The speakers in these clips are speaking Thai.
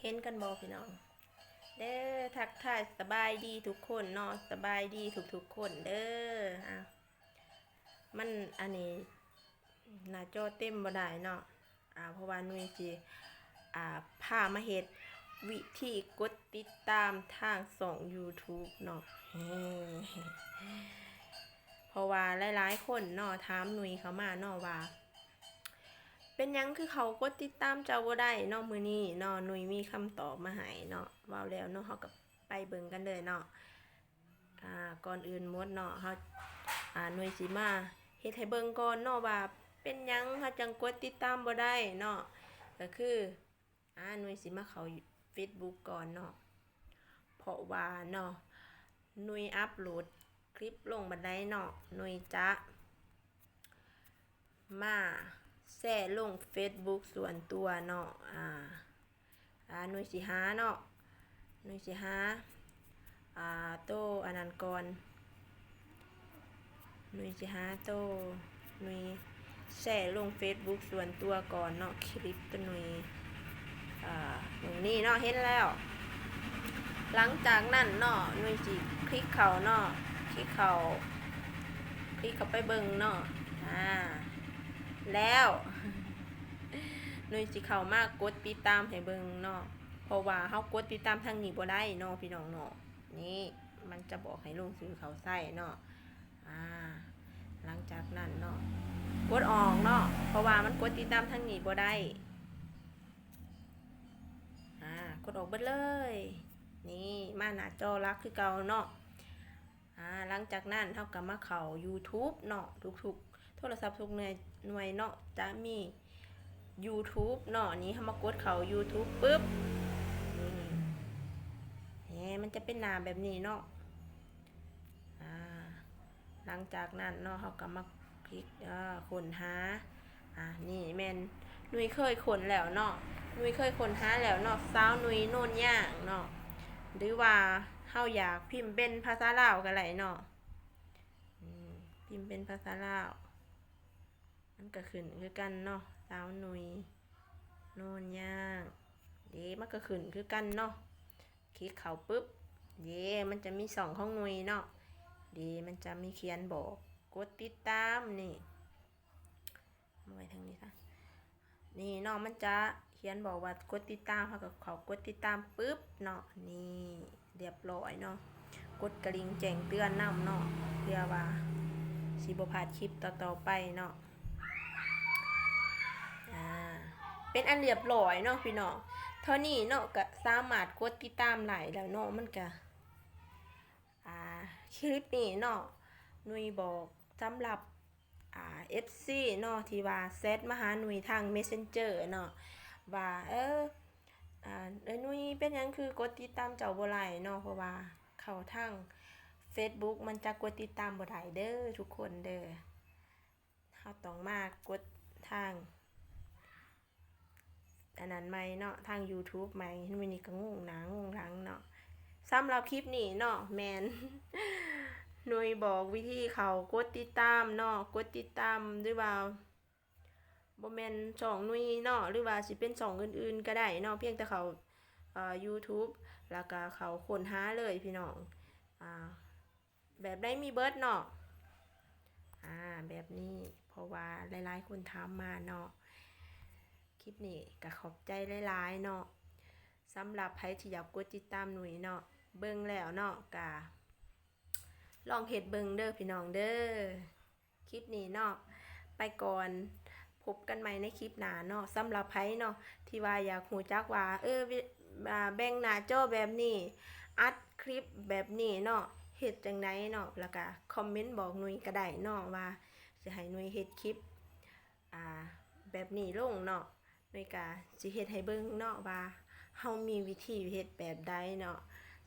เห็นกันบอพี่น้อง เด้อทักทายสบายดีทุกคนเนาะสบายดีทุกๆคนเด้ออะมันอันนี้หน้าจอเต็มบ่ได้เนาะอ่าเพราะว่านุ่ยสิอ่าพามาเฮ็ดวิธีกดติดตามทางส่อง YouTube เนาะเพราะว่าหลายๆคนเนาะถามหนุ่ยเขามาเนาะว่า เป็นยังคือเขากดติดตามเจ้าบ่ได้เนาะมือนี้เนาะนุยมีคำตอบมาให้เนาะเว้าแล้วเนาะเฮาก็ไปเบิ่งกันเลยเนาะอ่าก่อนอื่นมดเนาะเฮาอ่าหน่วยสิมาเฮ็ดให้เบิ่งก่อนเนาะว่าเป็นยังเฮาจังกดติดตามบ่ได้เนาะก็คืออ่าหน่วยสิมาเขา Facebook ก่อนเนาะเพราะว่าเนาะน่วยอัปโหลดคลิปลงบันไดเนาะน่วยจะมา แช่ลง Facebook ส่วนตัวเนาะอ่าอ่าหน่วยสิหาเนาะหน่วยสิหาอ่าโตอันนั้นก่อนหน่วยสิหาโตหน่วยแช่ลง Facebook ส่วนตัวก่อนเนาะคลิปตัวหน่วยอ่าตรงนี้เนาะเห็นแล้ว หลังจากนั้นเนาะหน่วยสิคลิกเขาเนาะคลิกเขาคลิกเข้าไปเบิ่งเนาะอ่า แล้วหนุ่ยสิเข้ามากกดติดตามให้เบิ่งเนาะเพราะว่าเฮากดติดตามทางนี้บ่ได้เนาะพี่น้องเนาะนี่มันจะบอกให้ลงซื้อเขาใส่เนาะอ่าหลังจากนั้นเนาะกดออกเนาะเพราะว่ามันกดติดตามทางนี้บ่ได้อ่ากดออกเบิดเลย นี่มาหน้าจอรักคือเก่าเนาะอ่าหลังจากนั้นเฮาก็มาเข้า YouTube เนาะทุกๆ โทรศัพท์ทุกหน่วยหน่วยเนาะจะมี YouTube เนาะนี้เขามากดเขา YouTube ปุ๊บนี่มันจะเป็นหน้าแบบนี้เนาะหลังจากนั้นเนาะเขาก็มาคลิกเอ่อค้นหาอ่านี่แมนนุยเคยค้นแล้วเนาะนุยเคยค้นหาแล้วเนาะสาวนุยโน่นย่างเนาะหรือว่าเฮาอยากพิมพ์เป็นภาษาลาวก็ได้เนาะพิมพ์เป็นภาษาลาว มันก็ขึ้นคือกันเนาะสาวหนุยโนนย่างเย่มันก็ขึ้นคือกันเนาะคลิกเขาปุ๊บเย่มันจะมีสองของหนุยเนาะดีมันจะมีเขียนบอกกดติดตามนี่มาไว้ทางนี้ค่ะนี่เนาะมันจะเขียนบอกว่ากดติดตามเขากับเขากดติดตามปุ๊บเนาะนี่เรียบร้อยเนาะกดกระดิ่งแจ้งเตือนนำเนาะเพื่อว่าสิบพลาดคลิปต่อๆไปเนาะ อ่าเป็นอันเรียบร้อยเนาะพี่น้องเท่านี้เนาะก็สามารถกดติดตามไหลายแล้วเนาะมันก็อ่าคลิปนี้เนาะหนุยบอกสำหรับอ่า FC เนาะที่ว่าแซดมาหาหนุยทาง Messenger เนาะว่าเอออ่าเอ้ยหนุยเป็นยังคือกดติดตามเจ้าบ่ไหลเนาะเพราะว่าเข้าทาง Facebook มันจะกดติดตามบ่ได้เด้อทุกคนเด้อเฮาต้องมากดทาง นนั้นไหมเนาะทาง YouTube ไหมวันนี้ก็งงหนางงหลังเนาะสำหรับคลิปนี้เนาะแมนหน่วยบอกวิธีเขากดติดตามเนาะกดติดตามหรือว่าบ่แมนช่องหนุยเนาะหรือว่าสิเป็นช่องอื่นๆ ก็ได้เนาะเพียงแต่เขาเอ่อ YouTube แล้วก็เขาค้นหาเลยพี่น้องอ่าแบบได้มีเบิร์ดเนาะอ่าแบบนี้เพราะว่าหลายๆคนถามมาเนาะ ลิปนี้ก็ขอบใจหลายๆเนาะสำหรับใครที่อยากกดติดตามหนุ่ยเนาะเบิ่งแล้วเนาะกะลองเฮ็ดเบิ่งเด้อพี่น้องเด้อคลิปนี้เนาะไปก่อนพบกันใหม่ในคลิปหน้าเนาะสำหรับใครเนาะที่ว่าอยากหูจักว่า เออแบ่งหน้าจอแบบนี้ อัดคลิปแบบนี้เนาะเฮ็ดจังไดเนาะแล้วก็คอมเมนต์บอกหนุ่ยก็ได้เนาะว่าสิให้หนุ่ยเฮ็ดคลิปอ่าแบบนี้ลงเนาะ ในกาสิเฮ็ดให้เบิ่งเนาะว่าเฮามีวิธีเฮ็ดแบบใดเนาะ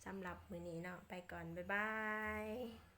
สำหรับมื้อนี้เนาะไปก่อน บ๊ายบาย